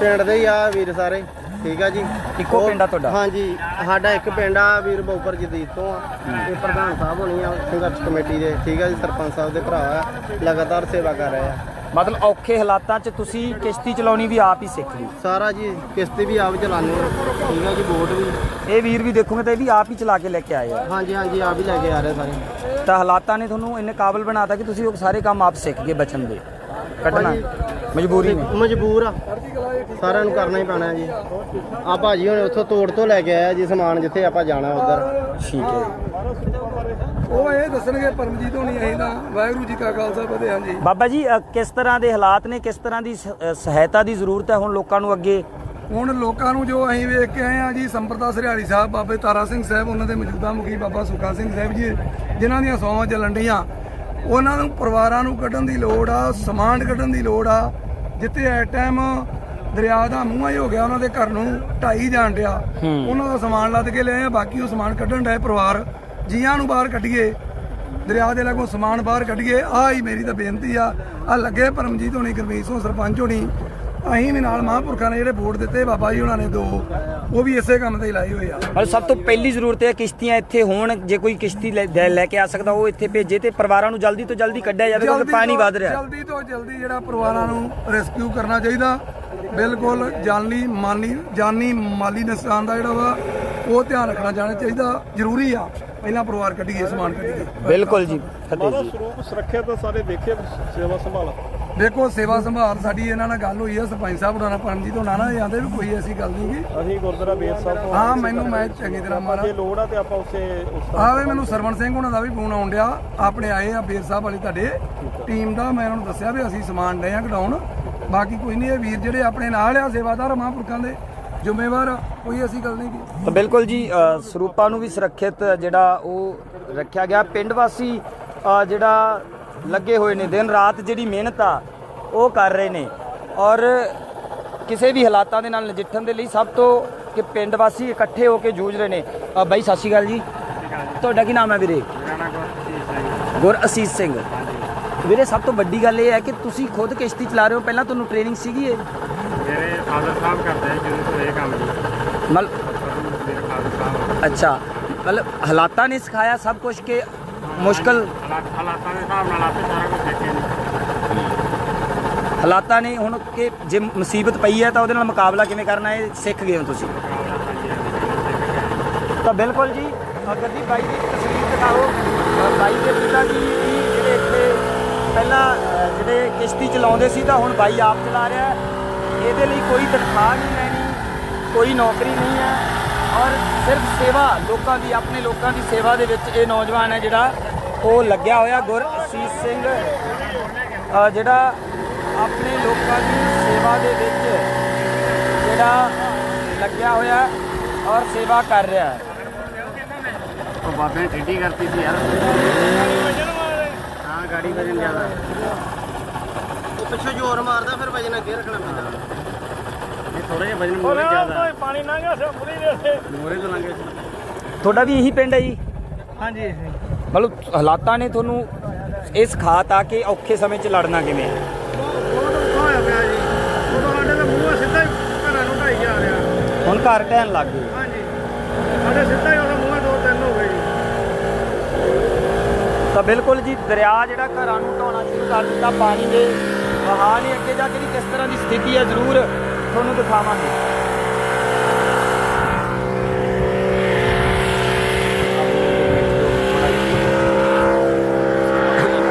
ਪਿੰਡ ਦੇ ਹੀ ਆ ਵੀਰ ਸਾਰੇ। ਠੀਕ ਆ ਜੀ? ਇੱਕੋ ਪਿੰਡ ਆ ਤੁਹਾਡਾ? ਹਾਂਜੀ ਸਾਡਾ ਇੱਕ ਪਿੰਡ ਆ ਵੀਰ ਬੌਪਰ ਜਦੀਦ ਤੋਂ ਆ। ਇਹ ਪ੍ਰਧਾਨ ਸਾਹਿਬ ਹੋਣੀ ਆ ਸੰਘਰਸ਼ ਕਮੇਟੀ ਦੇ ਠੀਕ ਆ ਜੀ? ਸਰਪੰਚ ਸਾਹਿਬ ਦੇ ਭਰਾ ਆ ਲਗਾਤਾਰ ਸੇਵਾ ਕਰ ਰਹੇ ਆ। ਮਤਲਬ ਔਖੇ ਹਾਲਾਤਾਂ 'ਚ ਤੁਸੀਂ ਕਿਸ਼ਤੀ ਚਲਾਉਣੀ ਵੀ ਆਪ ਹੀ ਸਿੱਖ ਲਈ ਸਾਰਾ ਜੀ ਕਿਸ਼ਤੀ ਵੀ ਆਪ ਚਲਾਉਂਦੇ ਆ ਠੀਕ ਆ ਜੀ ਬੋਟ ਵੀ। ਇਹ ਵੀਰ ਵੀ ਦੇਖੋਗੇ ਤਾਂ ਇਹ ਵੀ ਆਪ ਹੀ ਚਲਾ ਕੇ ਲੈ ਕੇ ਆਏ ਆ। ਹਾਂਜੀ ਹਾਂਜੀ ਆਪ ਹੀ ਲੈ ਕੇ ਆ ਰਹੇ ਸਾਰੇ। ਤਾਂ ਹਾਲਾਤਾਂ ਨੇ ਤੁਹਾਨੂੰ ਇੰਨੇ ਕਾਬਲ ਬਣਾਤਾ ਕਿ ਤੁਸੀਂ ਉਹ ਸਾਰੇ ਕੰਮ ਆਪ ਸਿੱਖ ਗਏ ਬਚਨ ਦੇ। ਕੱਢਣਾ। ਮਜਬੂਰੀ ਨੇ ਮਜਬੂਰ ਆ। ਸਾਰਿਆਂ ਨੂੰ ਕਰਨਾ ਹੀ ਪੈਣਾ ਜੀ। ਆ ਭਾਜੀ ਹੁਣ ਉੱਥੋਂ ਤੋੜ ਤੋਂ ਲੈ ਕੇ ਆਇਆ ਜੀ ਸਮਾਨ ਜਿੱਥੇ ਆਪਾਂ ਜਾਣਾ ਉਧਰ। ਠੀਕ ਹੈ ਉਹ ਇਹ ਦੱਸਣਗੇ ਪਰਮਜੀਤ ਹੋਣੀ ਅਸੀਂ ਤਾਂ ਵਾਹਿਗੁਰੂ ਜੀ ਕਾ ਖਾਲਸਾ ਫਤਿਹ ਹਾਂਜੀ ਬਾਬਾ ਜੀ ਅ, ਕਿਸ ਤਰ੍ਹਾਂ ਦੇ ਹਾਲਾਤ ਨੇ? ਕਿਸ ਤਰ੍ਹਾਂ ਦੀ ਸ- ਸਹਾਇਤਾ ਦੀ ਜ਼ਰੂਰਤ ਹੈ ਹੁਣ ਲੋਕਾਂ ਨੂੰ ਅੱਗੇ? ਹੁਣ ਲੋਕਾਂ ਨੂੰ ਜੋ ਅਸੀਂ ਵੇਖ ਕੇ ਆਏ ਆ ਜੀ ਸੰਪਰਦਾ ਸਰਿਆੜੀ ਸਾਹਿਬ ਬਾਬੇ ਤਾਰਾ ਸਿੰਘ ਸਾਹਿਬ ਉਹਨਾਂ ਦੇ ਮੌਜੂਦਾ ਮੁਖੀ ਬਾਬਾ ਸੁਖਾ ਸਿੰਘ ਸਾਹਿਬ ਜੀ ਜਿਨ੍ਹਾਂ ਦੀਆਂ ਸੌਵਾਂ ਚੱਲਣ ਡੀਆਂ ਉਹਨਾਂ ਨੂੰ ਪਰਿਵਾਰਾਂ ਨੂੰ ਕੱਢਣ ਦੀ ਲੋੜ ਆ ਸਮਾਨ ਕੱਢਣ ਦੀ ਲੋੜ ਆ। ਜਿੱਥੇ ਐ ਟਾਈਮ ਦਰਿਆ ਦਾ ਮੂੰਹ ਹੀ ਹੋ ਗਿਆ ਉਹਨਾਂ ਦੇ ਘਰ ਨੂੰ ਢਾਈ ਜਾਣ ਡਿਆ। ਉਹਨਾਂ ਦਾ ਸਮਾਨ ਲੱਦ ਕੇ ਲਿਆਏ ਆ ਬਾਕੀ ਉਹ ਸਮਾਨ ਕੱਢਣ ਡਏ ਪਰਿਵਾਰ। ਜੀਆਂ ਨੂੰ ਬਾਹਰ ਕੱਢੀਏ ਦਰਿਆ ਦੇ ਲਾਗੋਂ ਸਮਾਨ ਬਾਹਰ ਕੱਢੀਏ। ਆਹ ਹੀ ਮੇਰੀ ਤਾਂ ਬੇਨਤੀ ਆ। ਆ ਲੱਗੇ ਪਰਮਜੀਤ ਹੋਣੀ ਗੁਰਮੀਤ ਸਿੰਘ ਸਰਪੰਚ ਹੋਣੀ। ਅਸੀਂ ਵੀ ਨਾਲ ਮਹਾਂਪੁਰਖਾਂ ਨੇ ਜਿਹੜੇ ਵੋਟ ਦਿੱਤੇ ਬਾਬਾ ਜੀ ਉਹਨਾਂ ਨੇ ਦੋ। ਉਹ ਵੀ ਇਸੇ ਕੰਮ ਤੇ ਲਾਏ ਹੋਏ ਆ। ਪਰ ਸਭ ਤੋਂ ਪਹਿਲੀ ਜ਼ਰੂਰਤ ਹੈ ਕਿਸ਼ਤੀਆਂ ਇੱਥੇ ਹੋਣ ਜੇ ਕੋਈ ਕਿਸ਼ਤੀ ਲੈ ਲੈ- ਲੈ ਕੇ ਆ ਸਕਦਾ ਉਹ ਇੱਥੇ ਭੇਜੇ ਤੇ ਪਰਿਵਾਰਾਂ ਨੂੰ ਜਲਦੀ ਤੋਂ ਜਲਦੀ ਕੱਢਿਆ ਜਾਵੇ ਕਿਉਂਕਿ ਪਾਣੀ ਤੋਂ- ਵੱਧ ਰਿਹਾ। ਹੈ। ਜਲਦੀ ਤੋਂ ਜਲਦੀ ਜਿਹੜਾ ਪਰਿਵਾਰਾਂ ਨੂੰ ਰੈਸਕਿਊ ਕਰਨਾ ਚਾਹੀਦਾ। ਬਿਲਕੁਲ ਜਾਨੀ ਮਾਨੀ ਜਾਨੀ ਮਾਲੀ ਨੁਕਸਾਨ ਦਾ ਜਿਹੜਾ ਵਾ ਉਹ ਧਿਆਨ ਰੱਖਣਾ ਜਾਣਾ ਚਾਹੀਦਾ ਜ਼ਰੂਰੀ ਆ। ਪਹਿਲਾਂ ਪਰਿਵਾਰ ਕੱਢੀਏ ਸਮਾਨ ਕੱਢੀਏ। ਬਿਲਕੁਲ ਜੀ ਫਤਿਹ ਜੀ। ਸਰੂਪ ਸੁਰੱਖਿਆ ਤਾਂ ਸਾਰੇ ਦੇਖੇ ਸੇਵਾ ਸੰਭਾਲ। ਦੇਖੋ ਸੇਵਾ ਸੰਭਾਲ ਸਾਡੀ ਇਹਨਾਂ ਨਾਲ ਗੱਲ ਹੋਈ ਆ ਸਰਪੰਚ ਸਾਹਿਬ ਨਾਲ ਪਰਮਜੀਤ ਹੋਣਾ ਨਾਲ ਜਾਂਦੇ ਵੀ ਕੋਈ ਐਸੀ ਗੱਲ ਨਹੀਂ ਗੀ। ਅਸੀਂ ਗੁਰਦੁਆਰਾ ਬੇਦ ਸਾਹਿਬ ਤੋਂ ਹਾਂ ਮੈਨੂੰ ਮੈਂ ਚੰਗੀ ਤਰ੍ਹਾਂ ਮਾਰਾ। ਜੇ ਲੋੜ ਆ ਤੇ ਆਪਾਂ ਉਸੇ ਆਵੇ ਮੈਨੂੰ ਸਰਵਣ ਸਿੰਘ ਉਹਨਾਂ ਦਾ ਵੀ ਫੋਨ ਆਉਣ ਡਿਆ। ਆਪਣੇ ਆਏ ਆ ਬੇਰ ਸਾਹਿਬ ਵਾਲੇ ਤੁਹਾਡੇ। ਟੀਮ ਦਾ ਮੈਂ ਉਹਨਾਂ ਨੂੰ ਦੱਸਿਆ ਵੀ ਅਸੀਂ ਸਮਾਨ ਡਏ ਆ ਕਢਾਉਣ। ਬਾਕੀ ਕੋਈ ਨਹੀਂ ਇਹ ਵੀਰ ਜਿਹੜੇ ਆਪਣੇ ਨਾਲ ਆ ਸੇਵਾਦਾਰ ਮਹਾਂਪੁਰਖਾਂ ਦੇ ਜ਼ਿੰਮੇਵਾਰ ਕੋਈ ਐਸੀ ਗੱਲ ਨਹੀਂ ਗੀ। ਤਾਂ ਬਿਲਕੁਲ ਜੀ ਸਰੂਪਾਂ ਨੂੰ ਵੀ ਸੁਰੱਖਿਅਤ ਜਿਹੜਾ ਉਹ ਰੱਖਿਆ ਗਿਆ। ਪਿੰਡ ਵਾਸੀ ਜਿਹੜਾ ਲੱਗੇ ਹੋਏ ਨੇ ਦਿਨ ਰਾਤ ਜਿਹੜੀ ਮਿਹਨਤ ਆ ਉਹ ਕਰ ਰਹੇ ਨੇ। ਔਰ ਕਿਸੇ ਵੀ ਹਾਲਾਤਾਂ ਦੇ ਨਾਲ ਨਜਿੱਠਣ ਦੇ ਲਈ ਸਭ ਤੋਂ ਕਿ ਪਿੰਡ ਵਾਸੀ ਇਕੱਠੇ ਹੋ ਕੇ ਜੂਝ ਰਹੇ ਨੇ। ਅ, ਬਾਈ ਸਤਿ ਸ਼੍ਰੀ ਅਕਾਲ ਜੀ। ਤੁਹਾਡਾ ਕੀ ਨਾਮ ਹੈ ਵੀਰੇ? ਗੁਰ ਅਸੀਸ ਸਿੰਘ ਵੀਰੇ ਸਭ ਤੋਂ ਵੱਡੀ ਗੱਲ ਇਹ ਹੈ ਕਿ ਤੁਸੀਂ ਖੁਦ ਕਿਸ਼ਤੀ ਚਲਾ ਰਹੇ ਹੋ। ਪਹਿਲਾਂ ਤੁਹਾਨੂੰ ਟ੍ਰੇਨਿੰਗ ਸੀਗੀ ਇਹ? ਮੇਰੇ ਫਾਦਰ ਸਾਹਿਬ ਕਰਦੇ ਸੀ ਜਦੋਂ ਤੋਂ ਇਹ ਕੰਮ ਜੀ ਮਲ ਮੇਰੇ ਫਾਦਰ ਸਾਹਿਬ ਅੱਛਾ। ਮਤਲਬ ਹਾਲਾਤਾਂ ਨੇ ਸਿਖਾਇਆ ਸਭ ਕੁਝ ਕਿ ਮੁਸ਼ਕਲ ਹਾਲਾਤਾਂ ਦੇ ਹਿਸਾਬ ਨਾਲ ਆਪੇ ਸਾਰਾ ਕੁਝ ਸਿੱਖੇ ਨੇ ਹਾਲਾਤਾਂ ਨੇ ਹੁਣ ਕਿ ਜੇ ਮੁਸੀਬਤ ਪਈ ਹੈ ਤਾਂ ਉਹਦੇ ਨਾਲ ਮੁਕਾਬਲਾ ਕਿਵੇਂ ਕਰਨਾ ਇਹ ਸਿੱਖ ਗਏ ਹੋ ਤੁਸੀਂ? ਤਾਂ ਬਿਲਕੁਲ ਜੀ ਅ, ਗੱਡੀ ਬਾਈ ਦੀ ਤਸਵੀਰ ਦਿਖਾਓ। ਅ, ਬਾਈ ਦੇ ਪਿਤਾ ਜੀ ਜਿਹੜੇ ਇੱਥੇ ਪਹਿਲਾਂ ਜਿਹੜੇ ਕਿਸ਼ਤੀ ਚਲਾਉਂਦੇ ਸੀ ਤਾਂ ਹੁਣ ਬਾਈ ਆਪ ਚਲਾ ਰਿਹਾ ਇਹਦੇ ਲਈ ਕੋਈ ਤਨਖਾਹ ਨਹੀਂ ਲੈਣੀ ਕੋਈ ਨੌਕਰੀ ਨਹੀਂ ਹੈ। ਔਰ ਸਿਰਫ ਸੇਵਾ ਲੋਕਾਂ ਦੀ ਆਪਣੇ ਲੋਕਾਂ ਦੀ ਸੇਵਾ ਦੇ ਵਿੱਚ ਇਹ ਨੌਜਵਾਨ ਹੈ ਜਿਹੜਾ ਉਹ ਲੱਗਿਆ ਹੋਇਆ ਗੁਰ ਅਸੀਸ ਸਿੰਘ। ਜਿਹੜਾ ਆਪਣੇ ਲੋਕਾਂ ਦੀ ਸੇਵਾ ਦੇ ਵਿੱਚ ਜਿਹੜਾ ਲੱਗਿਆ ਹੋਇਆ ਔਰ ਸੇਵਾ ਕਰ ਰਿਹਾ ਹੈ। ਉਹ ਬਾਬੇ ਨੇ ਕਰਤੀ ਸੀ ਯਾਰ। ਹਾਂ ਗਾੜੀ ਵਜਨ ਜ਼ਿਆਦਾ। ਉਹ ਪਿੱਛੋਂ ਜ਼ੋਰ ਮਾਰਦਾ ਫਿਰ ਵਜਨ ਅੱਗੇ ਰੱਖਣਾ ਪੈਂਦਾ। ਥੋੜਾ ਜਿਹਾ ਵਜਨ ਮੋਰੇ ਜ਼ਿਆਦਾ। ਪਾਣੀ ਲੰਘਿਆ ਸੀ ਮੁਰੀ ਦੇ ਉੱਤੇ। ਮੋਰੇ ਤੋਂ ਲੰਘੇ ਤੁਹਾਡਾ ਵੀ ਇਹੀ ਪਿੰਡ ਹੈ ਜੀ? ਹਾਂਜੀ ਮਤਲਬ ਹਾਲਾਤਾਂ ਨੇ ਤੁਹਾਨੂੰ ਇਹ ਸਿਖਾਤਾ ਕਿ ਔਖੇ ਸਮੇਂ 'ਚ ਲੜਨਾ ਕਿਵੇਂ? ਹੈ ਬਹੁਤ ਔਖਾ ਹੋਇਆ ਪਿਆ ਜੀ। ਉਦੋਂ ਸਾਡੇ ਦਾ ਮੂੰਹ ਸਿੱਧਾ ਹੀ ਘਰਾਂ ਨੂੰ ਢਾਈ ਜਾ ਰਿਹਾ। ਹੁਣ ਘਰ ਢਹਿਣ ਲੱਗ ਗਏ। ਹਾਂਜੀ। ਸਾਡੇ ਸਿੱਧਾ ਹੀ ਉਹਦਾ ਮੂੰਹ ਦੋ ਤਿੰਨ ਹੋ ਗਏ ਜੀ। ਤਾਂ ਬਿਲਕੁਲ ਜੀ ਦਰਿਆ ਜਿਹੜਾ ਘਰਾਂ ਨੂੰ ਢਾਉਣਾ ਸ਼ੁਰੂ ਕਰ ਦਿੱਤਾ ਪਾਣੀ ਦੇ ਵਹਾਅ ਨੇ ਅੱਗੇ ਜਾ ਕੇ ਕਿਸ ਤਰ੍ਹਾਂ ਦੀ ਸਥਿਤੀ ਹੈ? ਜ਼ਰੂਰ ਤੁਹਾਨੂੰ ਦਿਖਾਵਾਂਗੇ।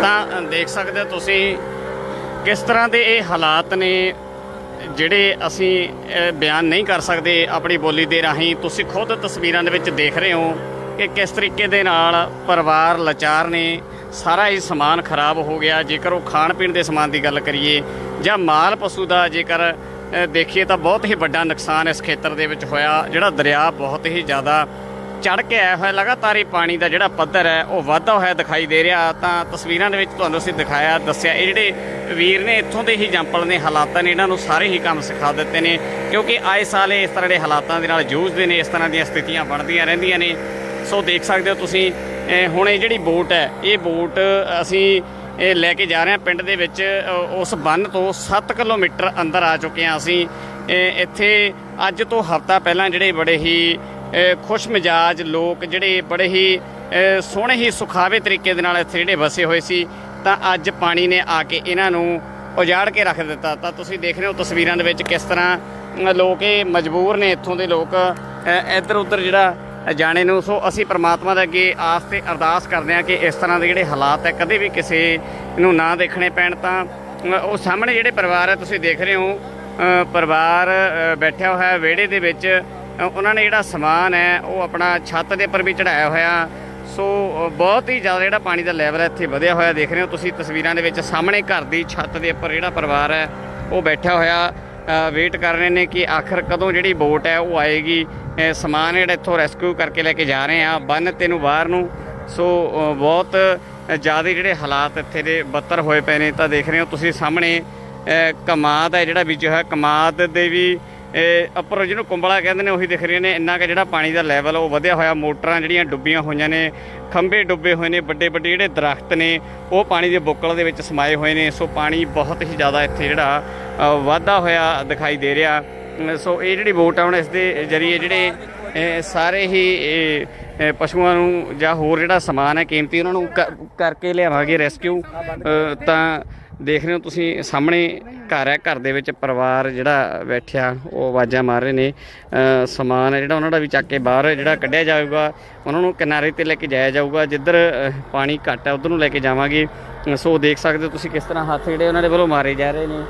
ਤਾਂ ਦੇਖ ਸਕਦੇ ਹੋ ਤੁਸੀਂ ਕਿਸ ਤਰ੍ਹਾਂ ਦੇ ਇਹ ਹਾਲਾਤ ਨੇ, ਜਿਹੜੇ ਅਸੀਂ ਬਿਆਨ ਨਹੀਂ ਕਰ ਸਕਦੇ ਆਪਣੀ ਬੋਲੀ ਦੇ ਰਾਹੀਂ। ਤੁਸੀਂ ਖੁਦ ਤਸਵੀਰਾਂ ਦੇ ਵਿੱਚ ਦੇਖ ਰਹੇ ਹੋ ਕਿ ਕਿਸ ਤਰੀਕੇ ਦੇ ਨਾਲ ਪਰਿਵਾਰ ਲਾਚਾਰ ਨੇ, ਸਾਰਾ ਹੀ ਸਮਾਨ ਖਰਾਬ ਹੋ ਗਿਆ। ਜੇਕਰ ਉਹ ਖਾਣ ਪੀਣ ਦੇ ਸਮਾਨ ਦੀ ਗੱਲ ਕਰੀਏ ਜਾਂ ਮਾਲ ਪਸ਼ੂ ਦਾ ਜੇਕਰ ਦੇਖੀਏ ਤਾਂ ਬਹੁਤ ਹੀ ਵੱਡਾ ਨੁਕਸਾਨ ਇਸ ਖੇਤਰ ਦੇ ਵਿੱਚ ਹੋਇਆ। ਜਿਹੜਾ ਦਰਿਆ ਬਹੁਤ ਹੀ ਜ਼ਿਆਦਾ ਚੜ ਕੇ ਆਇਆ ਹੋਇਆ, ਲਗਾਤਾਰ ਹੀ ਪਾਣੀ ਦਾ ਜਿਹੜਾ ਪੱਧਰ ਹੈ, ਉਹ ਵਾਧਾ ਹੋਇਆ ਦਿਖਾਈ ਦੇ ਰਿਹਾ। ਤਾਂ ਤਸਵੀਰਾਂ ਦੇ ਵਿੱਚ ਤੁਹਾਨੂੰ ਅਸੀਂ ਦਿਖਾਇਆ, ਦੱਸਿਆ, ਇਹ ਜਿਹੜੇ ਵੀਰ ਨੇ, ਇੱਥੋਂ ਦੇ ਹੀ ਜੰਪਲ ਨੇ, ਹਾਲਾਤਾਂ ਨੇ, ਇਹਨਾਂ ਨੂੰ ਸਾਰੇ ਹੀ ਕੰਮ ਸਿਖਾ ਦਿੱਤੇ ਨੇ। ਕਿਉਂਕਿ ਆਏ ਸਾਲ ਇਸ ਤਰ੍ਹਾਂ ਦੇ ਹਾਲਾਤਾਂ ਦੇ ਨਾਲ ਜੂਝਦੇ ਨੇ, ਇਸ ਤਰ੍ਹਾਂ ਦੀਆਂ ਸਥਿਤੀਆਂ ਬਣਦੀਆਂ ਰਹਿੰਦੀਆਂ ਨੇ। ਸੋ ਦੇਖ ਸਕਦੇ ਹੋ ਤੁਸੀਂ ਹੁਣ ਇਹ ਜਿਹੜੀ ਬੋਟ ਹੈ, ਇਹ ਬੋਟ ਅਸੀਂ ਇਹ ਲੈ ਕੇ ਜਾ ਰਹੇ ਹਾਂ। ਪਿੰਡ ਦੇ ਵਿੱਚ ਉਸ ਬੰਨ ਤੋਂ 7 ਕਿਲੋਮੀਟਰ ਅੰਦਰ ਆ ਚੁੱਕੇ ਹਾਂ ਅਸੀਂ। ਇੱਥੇ ਅੱਜ ਤੋਂ ਹਫ਼ਤਾ ਪਹਿਲਾਂ ਜਿਹੜੇ ਬੜੇ ਹੀ ਅ, ਖੁਸ਼ ਮਿਜਾਜ ਲੋਕ ਜਿਹੜੇ ਬੜੇ ਹੀ ਸੋਹਣੇ ਹੀ ਸੁਖਾਵੇ ਤਰੀਕੇ ਦੇ ਨਾਲ ਇੱਥੇ ਜਿਹੜੇ ਵਸੇ ਹੋਏ ਸੀ ਤਾਂ ਅੱਜ ਪਾਣੀ ਨੇ ਆ ਕੇ ਇਹਨਾਂ ਨੂੰ ਉਜਾੜ ਕੇ ਰੱਖ ਦਿੱਤਾ। ਤਾਂ ਤੁਸੀਂ ਦੇਖ ਰਹੇ ਹੋ ਤਸਵੀਰਾਂ ਦੇ ਵਿੱਚ ਕਿਸ ਤਰ੍ਹਾਂ ਲੋਕ ਇਹ ਮਜਬੂਰ ਨੇ। ਇੱਥੋਂ ਦੇ ਲੋਕ ਇੱਧਰ ਉੱਧਰ ਜਿਹੜਾ ਜਾਣੇ ਨੂੰ। ਸੋ ਅਸੀਂ ਪ੍ਰਮਾਤਮਾ ਦੇ ਅੱਗੇ ਆਸ ਤੇ ਅਰਦਾਸ ਕਰਦੇ ਹਾਂ ਕਿ ਇਸ ਤਰ੍ਹਾਂ ਦੇ ਜਿਹੜੇ ਹਾਲਾਤ ਹੈ, ਕਦੇ ਵੀ ਕਿਸੇ ਨੂੰ ਨਾ ਦੇਖਣੇ ਪੈਣ ਤਾਂ ਉਹ ਸਾਹਮਣੇ ਜਿਹੜੇ ਪਰਿਵਾਰ ਹੈ, ਤੁਸੀਂ ਦੇਖ ਰਹੇ ਹੋ ਪਰਿਵਾਰ ਬੈਠਿਆ ਹੋਇਆ ਹੈ, ਵਿਹੜੇ ਦੇ ਵਿੱਚ ਉਹਨਾਂ ਨੇ ਜਿਹੜਾ ਸਮਾਨ ਹੈ, ਉਹ ਆਪਣਾ ਛੱਤ ਦੇ ਉੱਪਰ ਵੀ ਚੜਾਇਆ ਹੋਇਆ। ਸੋ ਬਹੁਤ ਹੀ ਜ਼ਿਆਦਾ ਜਿਹੜਾ ਪਾਣੀ ਦਾ ਲੈਵਲ ਹੈ, ਇੱਥੇ ਵਧਿਆ ਹੋਇਆ ਦੇਖ ਰਹੇ ਹੋ ਤੁਸੀਂ ਤਸਵੀਰਾਂ ਦੇ ਵਿੱਚ। ਸਾਹਮਣੇ ਘਰ ਦੀ ਛੱਤ ਦੇ ਉੱਪਰ ਜਿਹੜਾ ਪਰਿਵਾਰ ਹੈ, ਉਹ ਬੈਠਾ ਹੋਇਆ ਵੇਟ ਕਰ ਰਹੇ ਨੇ ਕਿ ਆਖਰ ਕਦੋਂ ਜਿਹੜੀ ਬੋਟ ਹੈ, ਉਹ ਆਏਗੀ। ਸਮਾਨ ਜਿਹੜਾ ਇੱਥੋਂ ਰੈਸਕਿਊ ਕਰਕੇ ਲੈ ਕੇ ਜਾ ਰਹੇ ਆ, ਬੰਨ ਤੇ ਨੂੰ ਬਾਹਰ ਨੂੰ। ਸੋ ਬਹੁਤ ਜ਼ਿਆਦਾ ਜਿਹੜੇ ਹਾਲਾਤ ਇੱਥੇ ਦੇ ਬੱਤਰ ਹੋਏ ਪਏ ਨੇ, ਤਾਂ ਦੇਖ ਰਹੇ ਹੋ ਤੁਸੀਂ ਸਾਹਮਣੇ ਕਮਾਦ ਹੈ ਜਿਹੜਾ ਵਿੱਚ ਹੈ ਕਮਾਦ ਦੇ ਵੀ ਇਹ ਉੱਪਰ ਜਿਹਨੂੰ ਕੁੰਬਲਾ ਕਹਿੰਦੇ ਨੇ, ਉਹੀ ਦਿਖ ਰਹੇ ਨੇ। ਇੰਨਾ ਕਿ ਜਿਹੜਾ ਪਾਣੀ ਦਾ ਲੈਵਲ ਉਹ ਵਧਿਆ ਹੋਇਆ। ਮੋਟਰਾਂ ਜਿਹੜੀਆਂ ਡੁੱਬੀਆਂ ਹੋਈਆਂ ਨੇ, ਖੰਭੇ ਡੁੱਬੇ ਹੋਏ ਨੇ, ਵੱਡੇ ਵੱਡੇ ਜਿਹੜੇ ਦਰਖਤ ਨੇ, ਉਹ ਪਾਣੀ ਦੇ ਬੁੱਕਲ ਦੇ ਵਿੱਚ ਸਮਾਏ ਹੋਏ ਨੇ। ਸੋ ਪਾਣੀ ਬਹੁਤ ਹੀ ਜ਼ਿਆਦਾ ਇੱਥੇ ਜਿਹੜਾ ਵਾਧਾ ਹੋਇਆ ਦਿਖਾਈ ਦੇ ਰਿਹਾ। ਸੋ ਇਹ ਜਿਹੜੀ ਵੋਟ ਆ ਹੁਣ ਇਸ ਦੇ ਜਰੀਏ ਜਿਹੜੇ ਸਾਰੇ ਹੀ ਇਹ, ਪਸ਼ੂਆਂ ਨੂੰ ਜਾਂ ਹੋਰ ਜਿਹੜਾ ਸਮਾਨ ਹੈ ਕੀਮਤੀ ਉਹਨਾਂ ਨੂੰ ਕ- ਕਰਕੇ ਲਿਆਵਾਂਗੇ ਰੈਸਕਿਊ ਤਾਂ ਦੇਖ ਰਹੇ ਹੋ ਤੁਸੀਂ ਸਾਹਮਣੇ ਘਰ ਹੈ ਘਰ ਦੇ ਵਿੱਚ ਪਰਿਵਾਰ ਜਿਹੜਾ ਬੈਠਿਆ ਉਹ ਆਵਾਜ਼ਾਂ ਮਾਰ ਰਹੇ ਨੇ। ਸਮਾਨ ਹੈ ਜਿਹੜਾ ਉਹਨਾਂ ਦਾ ਵੀ ਚੱਕ ਕੇ ਬਾਹਰ ਜਿਹੜਾ ਕੱਢਿਆ ਜਾਊਗਾ ਉਹਨਾਂ ਨੂੰ ਕਿਨਾਰੇ ਤੇ ਲੈ ਕੇ ਜਾਇਆ ਜਾਊਗਾ ਜਿੱਧਰ ਪਾਣੀ ਘੱਟ ਹੈ ਉਧਰ ਨੂੰ ਲੈ ਕੇ ਜਾਵਾਂਗੇ। ਸੋ ਦੇਖ ਸਕਦੇ ਹੋ ਤੁਸੀਂ ਕਿਸ ਤਰ੍ਹਾਂ ਹੱਥ ਜਿਹੜੇ ਉਹਨਾਂ ਦੇ ਵੱਲੋਂ ਮਾਰੇ ਜਾ ਰਹੇ ਨੇ।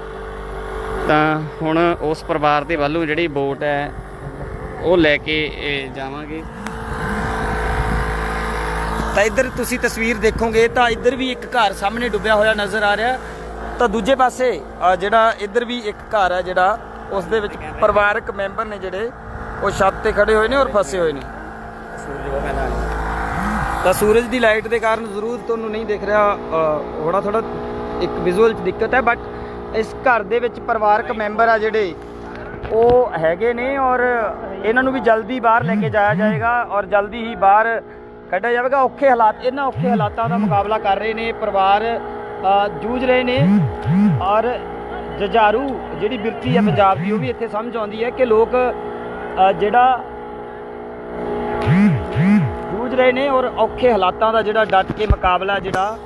ਤਾਂ ਹੁਣ ਉਸ ਪਰਿਵਾਰ ਦੇ ਵੱਲੋਂ ਜਿਹੜੀ ਬੋਟ ਹੈ, ਉਹ ਲੈ ਕੇ ਜਾਵਾਂਗੇ। ਤਾਂ ਇੱਧਰ ਤੁਸੀਂ ਤਸਵੀਰ ਦੇਖੋਗੇ, ਤਾਂ ਇੱਧਰ ਵੀ ਇੱਕ ਘਰ ਸਾਹਮਣੇ ਡੁੱਬਿਆ ਹੋਇਆ ਨਜ਼ਰ ਆ ਰਿਹਾ। ਤਾਂ ਦੂਜੇ ਪਾਸੇ ਜਿਹੜਾ ਇੱਧਰ ਵੀ ਇੱਕ ਘਰ ਹੈ ਜਿਹੜਾ, ਉਸ ਦੇ ਵਿੱਚ ਪਰਿਵਾਰਕ ਮੈਂਬਰ ਨੇ ਜਿਹੜੇ, ਉਹ ਛੱਤ ਤੇ ਖੜੇ ਹੋਏ ਨੇ ਔਰ ਫਸੇ ਹੋਏ ਨੇ। ਤਾਂ ਸੂਰਜ ਦੀ ਲਾਈਟ ਦੇ ਕਾਰਨ ਜ਼ਰੂਰ ਤੁਹਾਨੂੰ ਨਹੀਂ ਦਿਖ ਰਿਹਾ ਹੋਣਾ ਥੋੜਾ ਇੱਕ ਵਿਜ਼ੂਅਲ ਦਿੱਕਤ ਹੈ ਬਟ ਇਸ ਘਰ ਦੇ ਵਿੱਚ ਪਰਿਵਾਰਕ ਮੈਂਬਰ ਆ ਜਿਹੜੇ, ਉਹ ਹੈਗੇ ਨੇ ਔਰ ਇਹਨਾਂ ਨੂੰ ਵੀ ਜਲਦੀ ਬਾਹਰ ਲੈ ਕੇ ਜਾਇਆ ਜਾਏਗਾ ਔਰ ਜਲਦੀ ਹੀ ਬਾਹਰ ਕੱਢਿਆ ਜਾਵੇਗਾ। ਔਖੇ ਹਾਲਾਤ, ਇਹਨਾਂ ਔਖੇ ਹਾਲਾਤਾਂ ਦਾ ਮੁਕਾਬਲਾ ਕਰ ਰਹੇ ਨੇ, ਪਰਿਵਾਰ ਜੂਝ ਰਹੇ ਨੇ ਔਰ ਜਜਾਰੂ ਜਿਹੜੀ ਬਿਰਤੀ ਹੈ ਪੰਜਾਬ ਦੀ, ਉਹ ਵੀ ਇੱਥੇ ਸਮਝ ਆਉਂਦੀ ਹੈ ਕਿ ਲੋਕ ਜਿਹੜਾ ਜੂਝ ਰਹੇ ਨੇ ਔਰ ਔਖੇ ਹਾਲਾਤਾਂ ਦਾ ਜਿਹੜਾ ਡਟ ਕੇ ਮੁਕਾਬਲਾ ਜਿਹੜਾ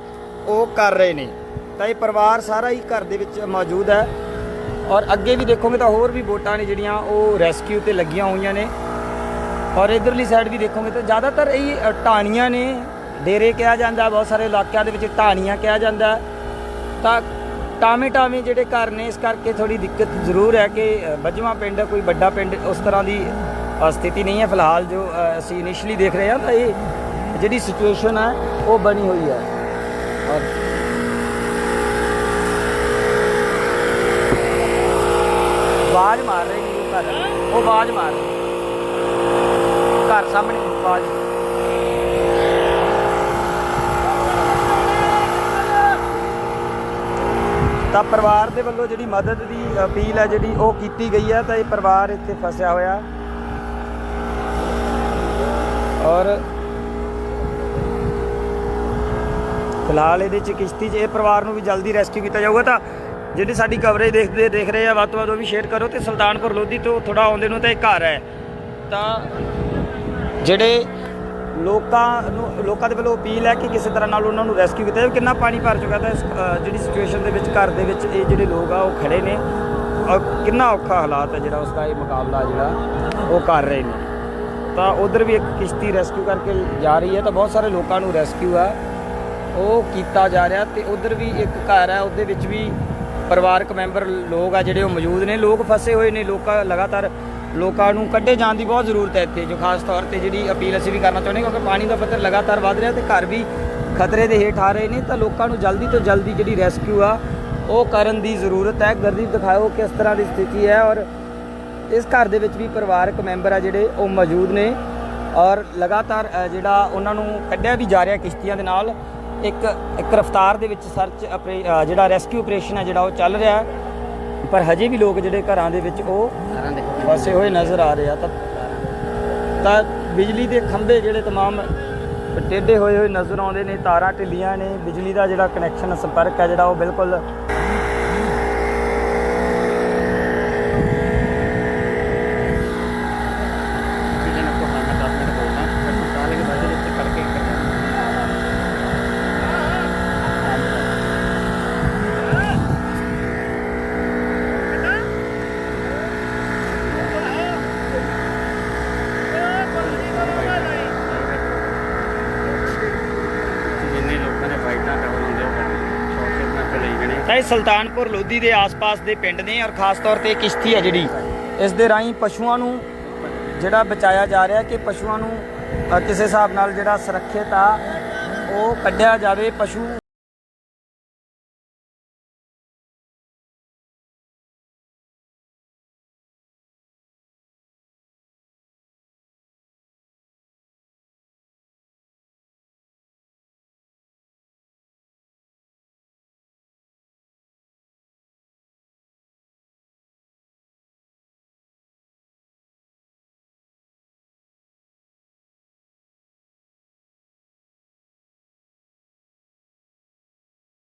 ਉਹ ਕਰ ਰਹੇ ਨੇ। ਤਾਂ ਇਹ ਪਰਿਵਾਰ ਸਾਰਾ ਹੀ ਘਰ ਦੇ ਵਿੱਚ ਮੌਜੂਦ ਹੈ। ਔਰ ਅੱਗੇ ਵੀ ਦੇਖੋਗੇ ਤਾਂ ਹੋਰ ਵੀ ਬੋਟਾਂ ਨੇ ਜਿਹੜੀਆਂ ਉਹ ਰੈਸਕਿਊ ਤੇ ਲੱਗੀਆਂ ਹੋਈਆਂ ਨੇ। ਔਰ ਇਧਰਲੀ ਸਾਈਡ ਵੀ ਦੇਖੋਗੇ ਤਾਂ ਜ਼ਿਆਦਾਤਰ ਇਹ ਅ, ਢਾਣੀਆਂ ਨੇ। ਡੇਰੇ ਕਿਹਾ ਜਾਂਦਾ ਬਹੁਤ ਸਾਰੇ ਇਲਾਕਿਆਂ ਦੇ ਵਿੱਚ ਢਾਣੀਆਂ ਕਿਹਾ ਜਾਂਦਾ। ਤਾਂ ਟਾਵੇਂ ਟਾਵੇਂ ਜਿਹੜੇ ਘਰ ਨੇ ਇਸ ਕਰਕੇ ਥੋੜੀ ਦਿੱਕਤ ਜ਼ਰੂਰ ਹੈ ਕਿ ਅ, ਪਿੰਡ ਕੋਈ ਵੱਡਾ ਪਿੰਡ ਉਸ ਤਰ੍ਹਾਂ ਦੀ ਸਥਿਤੀ ਨਹੀਂ ਹੈ ਫਿਲਹਾਲ ਜੋ ਅਸੀਂ ਇਨੀਸ਼ੀਅਲੀ ਦੇਖ ਰਹੇ ਹਾਂ। ਤਾਂ ਇਹ ਜਿਹੜੀ ਸਿਚੁਏਸ਼ਨ ਹੈ ਉਹ ਬਣੀ ਹੋਈ ਹੈ। ਔਰ ਆਵਾਜ਼ ਮਾਰ ਰਹੇ ਨੇ ਘਰ। ਉਹ ਆਵਾਜ਼ ਮਾਰ ਰਹੇ ਘਰ ਸਾਹਮਣੇ ਆਵਾਜ਼। ਤਾਂ ਪਰਿਵਾਰ ਦੇ ਵੱਲੋਂ ਜਿਹੜੀ ਮਦਦ ਦੀ ਅਪੀਲ ਹੈ, ਜਿਹੜੀ ਉਹ ਕੀਤੀ ਗਈ ਹੈ, ਤਾਂ ਇਹ ਪਰਿਵਾਰ ਇੱਥੇ ਫਸਿਆ ਹੋਇਆ। ਔਰ ਫਿਲਹਾਲ ਇਹਦੇ ਚ ਕਿਸ਼ਤੀ 'ਚ ਇਹ ਪਰਿਵਾਰ ਨੂੰ ਵੀ ਜਲਦੀ ਰੈਸਕਿਊ ਕੀਤਾ ਜਾਊਗਾ। ਤਾਂ ਜਿਹੜੇ ਸਾਡੀ ਕਵਰੇਜ ਦੇਖਦੇ ਦੇਖ ਰਹੇ ਆ, ਵੱਧ ਤੋਂ ਵੱਧ ਉਹ ਵੀ ਸ਼ੇਅਰ ਕਰੋ ਤੇ ਸੁਲਤਾਨਪੁਰ ਲੋਧੀ ਤੋਂ ਥੋੜਾ ਆਉਂਦੇ ਨੂੰ ਤਾਂ ਇਹ ਘਰ ਹੈ। ਤਾਂ ਜਿਹੜੇ ਲੋਕਾਂ ਨੂੰ ਲੋਕਾਂ ਦੇ ਵੱਲੋਂ ਅਪੀਲ ਹੈ ਕਿ ਕਿਸੇ ਤਰ੍ਹਾਂ ਨਾਲ ਉਹਨਾਂ ਨੂੰ ਰੈਸਕਿਊ ਕੀਤਾ ਜਾਵੇ। ਕਿੰਨਾ ਪਾਣੀ ਭਰ ਚੁੱਕਾ ਤਾਂ ਇਸ ਜਿਹੜੀ ਸਿਚੁਏਸ਼ਨ ਦੇ ਵਿੱਚ ਘਰ ਦੇ ਵਿੱਚ ਇਹ ਜਿਹੜੇ ਲੋਕ ਆ, ਉਹ ਖੜੇ ਨੇ। ਕਿੰਨਾ ਔਖਾ ਹਾਲਾਤ ਹੈ ਜਿਹੜਾ ਉਸ ਦਾ ਇਹ ਮੁਕਾਬਲਾ ਜਿਹੜਾ ਉਹ ਕਰ ਰਹੇ ਨੇ। ਤਾਂ ਉਧਰ ਵੀ ਇੱਕ ਕਿਸ਼ਤੀ ਰੈਸਕਿਊ ਕਰਕੇ ਜਾ ਰਹੀ ਹੈ ਤਾਂ ਬਹੁਤ ਸਾਰੇ ਲੋਕਾਂ ਨੂੰ ਰੈਸਕਿਊ ਆ। ਉਹ ਕੀਤਾ ਜਾ ਰਿਹਾ ਤੇ ਉਧਰ ਵੀ ਇੱਕ ਘਰ ਹੈ, ਉਹਦੇ ਵਿੱਚ ਵੀ ਪਰਿਵਾਰਕ ਮੈਂਬਰ ਲੋਕ ਆ ਜਿਹੜੇ ਉਹ ਮੌਜੂਦ ਨੇ, ਲੋਕ ਫਸੇ ਹੋਏ ਨੇ, ਲੋਕਾਂ ਲਗਾਤਾਰ ਲੋਕਾਂ ਨੂੰ ਕੱਢੇ ਜਾਣ ਦੀ ਬਹੁਤ ਜ਼ਰੂਰਤ ਹੈ ਇੱਥੇ, ਜੋ ਖਾਸ ਤੌਰ ਤੇ ਜਿਹੜੀ ਅਪੀਲ ਅਸੀਂ ਵੀ ਕਰਨਾ ਚਾਹੁੰਦੇ ਕਿਉਂਕਿ ਪਾਣੀ ਦਾ ਪੱਧਰ ਲਗਾਤਾਰ ਵੱਧ ਰਿਹਾ ਤੇ ਘਰ ਵੀ ਖਤਰੇ ਦੇ ਹੇਠ ਆ ਰਹੇ ਨੇ, ਤਾਂ ਲੋਕਾਂ ਨੂੰ ਜਲਦੀ ਤੋਂ ਜਲਦੀ ਜਿਹੜੀ ਰੈਸਕਿਊ ਆ, ਉਹ ਕਰਨ ਦੀ ਜ਼ਰੂਰਤ ਹੈ। ਗਰਦੀਪ, ਦਿਖਾਓ ਕਿਸ ਤਰ੍ਹਾਂ ਦੀ ਸਥਿਤੀ ਹੈ ਔਰ ਇਸ ਘਰ ਦੇ ਵਿੱਚ ਵੀ ਪਰਿਵਾਰਕ ਮੈਂਬਰ ਆ ਜਿਹੜੇ ਉਹ ਮੌਜੂਦ ਨੇ ਔਰ ਲਗਾਤਾਰ ਜਿਹੜਾ ਉਹਨਾਂ ਨੂੰ ਕੱਢਿਆ ਵੀ ਜਾ ਰਿਹਾ ਕਿਸ਼ਤੀਆਂ ਦੇ ਨਾਲ। ਇੱਕ ਇੱਕ ਰਫਤਾਰ ਦੇ ਵਿੱਚ ਸਰਚ ਜਿਹੜਾ ਰੈਸਕਿਊ ਆਪਰੇਸ਼ਨ ਹੈ ਜਿਹੜਾ ਉਹ ਚੱਲ ਰਿਹਾ ਹੈ। ਪਰ ਹਜੇ ਵੀ ਲੋਕ ਜਿਹੜੇ ਘਰਾਂ ਦੇ ਵਿੱਚ ਉਹ ਫਸੇ ਹੋਏ ਨਜ਼ਰ ਆ ਰਹੇ ਆ। ਤਾਂ ਤਾਂ ਬਿਜਲੀ ਦੇ ਖੰਭੇ ਜਿਹੜੇ ਤਮਾਮ ਟੇਢੇ ਹੋਏ ਹੋਏ ਨਜ਼ਰ ਆਉਂਦੇ ਨੇ ਤਾਰਾਂ ਢਿੱਲੀਆਂ ਨੇ ਬਿਜਲੀ ਦਾ ਜਿਹੜਾ ਕਨੈਕਸ਼ਨ ਸੰਪਰਕ ਹੈ ਜਿਹੜਾ ਉਹ ਬਿਲਕੁਲ ਕਿਹਨਾਂ ਨੂੰ ਕੋਹਾਂ ਮੈਂ 10 ਮਿੰਟ ਬੋਲਦਾ ਫਿਰ ਸਾਰੇ ਕੇ ਬਾਅਦ ਵਿੱਚ ਖੜ ਕੇ ਕਰਨਾ ਜਿੰਨੇ ਲੋਕਾਂ ਨੇ ਫਾਈਟਾਂ ਕਰ ਹੁੰਦੇ ਉਹ ਸ਼ਾਰਟ ਸਰਕਟ ਤੇ ਲਈ ਜਾਣੇ ਤਾਂ ਇਹ ਸੁਲਤਾਨਪੁਰ ਲੋਧੀ ਦੇ ਆਸ-ਪਾਸ ਦੇ ਪਿੰਡ ਨੇ ਔਰ ਖਾਸ ਤੌਰ ਤੇ ਕਿਸ਼ਤੀ ਹੈ ਜਿਹੜੀ, ਇਸ ਦੇ ਰਾਹੀਂ ਪਸ਼ੂਆਂ ਨੂੰ ਜਿਹੜਾ ਬਚਾਇਆ ਜਾ ਰਿਹਾ ਕਿ ਪਸ਼ੂਆਂ ਨੂੰ ਕਿਸੇ ਹਿਸਾਬ ਨਾਲ ਜਿਹੜਾ ਸੁਰੱਖਿਅਤ ਆ, ਉਹ ਕੱਢਿਆ ਜਾਵੇ, ਪਸ਼ੂ